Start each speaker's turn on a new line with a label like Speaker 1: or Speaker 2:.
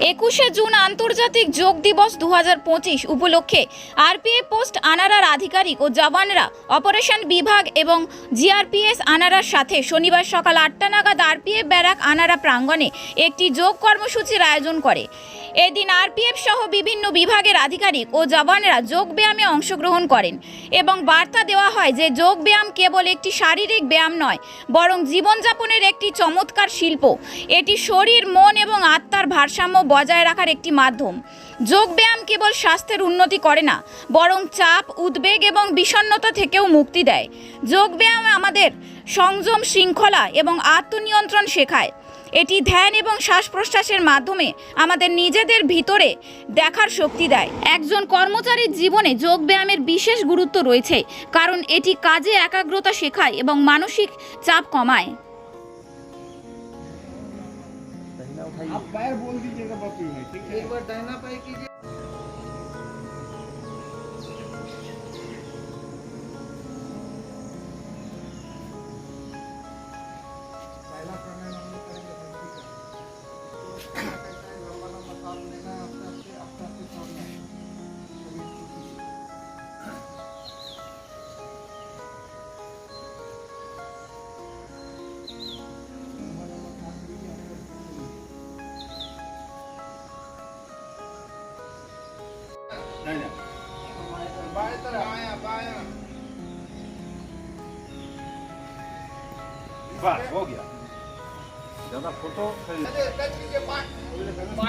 Speaker 1: একুশে জুন আন্তর্জাতিক যোগ দিবস দু হাজার পঁচিশ উপলক্ষে আরপিএ পোস্ট আনারার আধিকারিক ও জওয়ানরা, অপারেশন বিভাগ এবং জিআরপিএস আনারার সাথে শনিবার সকাল আটটা নাগাদ আরপিএফ ব্যারাক আনারা প্রাঙ্গণে একটি যোগ কর্মসূচির আয়োজন করে। এদিন আরপিএফ সহ বিভিন্ন বিভাগের আধিকারিক ও জওয়ানরা যোগ ব্যায়ামে অংশগ্রহণ করেন এবং বার্তা দেওয়া হয় যে যোগ ব্যায়াম কেবল একটি শারীরিক ব্যায়াম নয়, বরং জীবনযাপনের একটি চমৎকার শিল্প। এটি শরীর, মন এবং আত্মার ভারসাম্য বজায় রাখার একটি মাধ্যম। যোগ ব্যায়াম কেবল স্বাস্থ্যের উন্নতি করে না, বরং চাপ, উদ্বেগ এবং বিষণ্ণতা থেকেও মুক্তি দেয়। যোগ ব্যায়াম আমাদের সংযম শৃঙ্খলা এবং আত্মনিয়ন্ত্রণ শেখায়। এটি ধ্যান এবং শ্বাস প্রশ্বাসের মাধ্যমে আমাদের নিজেদের ভিতরে দেখার শক্তি দেয় একজন কর্মচারীর জীবনে যোগ ব্যায়ামের বিশেষ গুরুত্ব রয়েছে কারণ এটি কাজে একাগ্রতা শেখায় এবং মানসিক চাপ কমায়
Speaker 2: दहिना उठाइए
Speaker 3: आप पैर बोल दीजिएगा बकरी में ठीक है
Speaker 4: एक बार दाहिना पाई कीजिए
Speaker 3: વાહ હો
Speaker 4: ગયા દાદા ફોટો